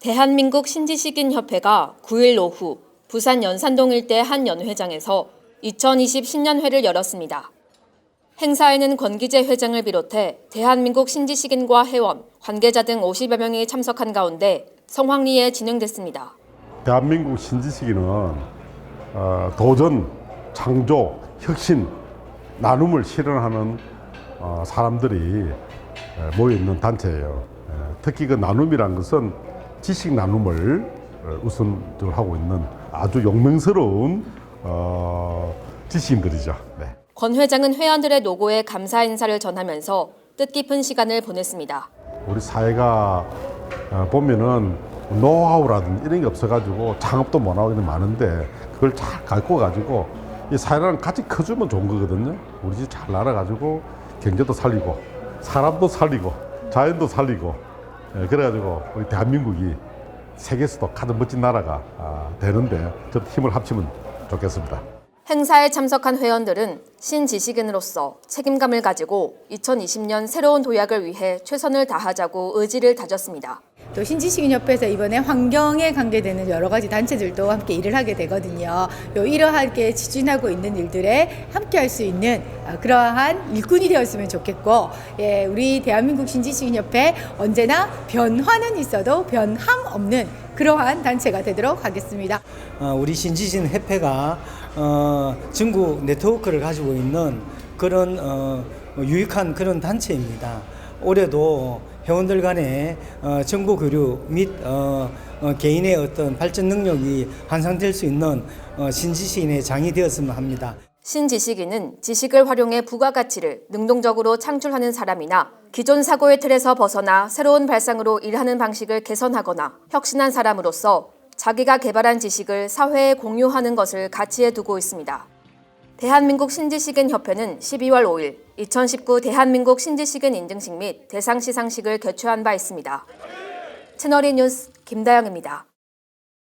대한민국 신지식인 협회가 9일 오후 부산 연산동 일대 한 연회장에서 2020 신년회를 열었습니다. 행사에는 권기재 회장을 비롯해 대한민국 신지식인과 회원, 관계자 등 50여 명이 참석한 가운데 성황리에 진행됐습니다. 대한민국 신지식인은 어, 도전, 창조, 혁신, 나눔을 실현하는 어, 사람들이 에, 모여 있는 단체예요. 에, 특히 그 나눔이란 것은 지식 나눔을 어, 우선적으로 하고 있는 아주 용맹스러운 어, 지식인들이죠. 네. 권 회장은 회원들의 노고에 감사 인사를 전하면서 뜻깊은 시간을 보냈습니다. 우리 사회가 어, 보면은 노하우라든지 이런 게 없어가지고 창업도 못 하고 이런 게 많은데 그걸 잘 갖고 가지고 이 사회랑 같이 커주면 좋은 거거든요. 우리 집 잘 날아가지고 경제도 살리고 사람도 살리고 자연도 살리고 예, 그래가지고 우리 대한민국이 세계에서도 가장 멋진 나라가 아, 되는데 저 힘을 합치면 좋겠습니다. 행사에 참석한 회원들은 신지식인으로서 책임감을 가지고 2020년 새로운 도약을 위해 최선을 다하자고 의지를 다졌습니다. 또 신지식인협회에서 이번에 환경에 관계되는 여러 가지 단체들도 함께 일을 하게 되거든요. 요 이러하게 추진하고 있는 일들에 함께 할 수 있는 아, 그러한 일꾼이 되었으면 좋겠고, 예, 우리 대한민국 신지식인협회 언제나 변화는 있어도 변함 없는 그러한 단체가 되도록 하겠습니다. 어, 우리 신지신 협회가 어, 전국 네트워크를 가지고 있는 그런 어, 유익한 그런 단체입니다. 올해도 회원들 간의 어, 정보 교류 및 어, 어, 개인의 어떤 발전 능력이 향상될 수 있는 어, 신지신의 장이 되었으면 합니다. 신지식인은 지식을 활용해 부가가치를 능동적으로 창출하는 사람이나 기존 사고의 틀에서 벗어나 새로운 발상으로 일하는 방식을 개선하거나 혁신한 사람으로서 자기가 개발한 지식을 사회에 공유하는 것을 가치에 두고 있습니다. 대한민국 신지식인 협회는 12월 5일 2019 대한민국 신지식인 인증식 및 대상 시상식을 개최한 바 있습니다. 채널이 뉴스 김다영입니다.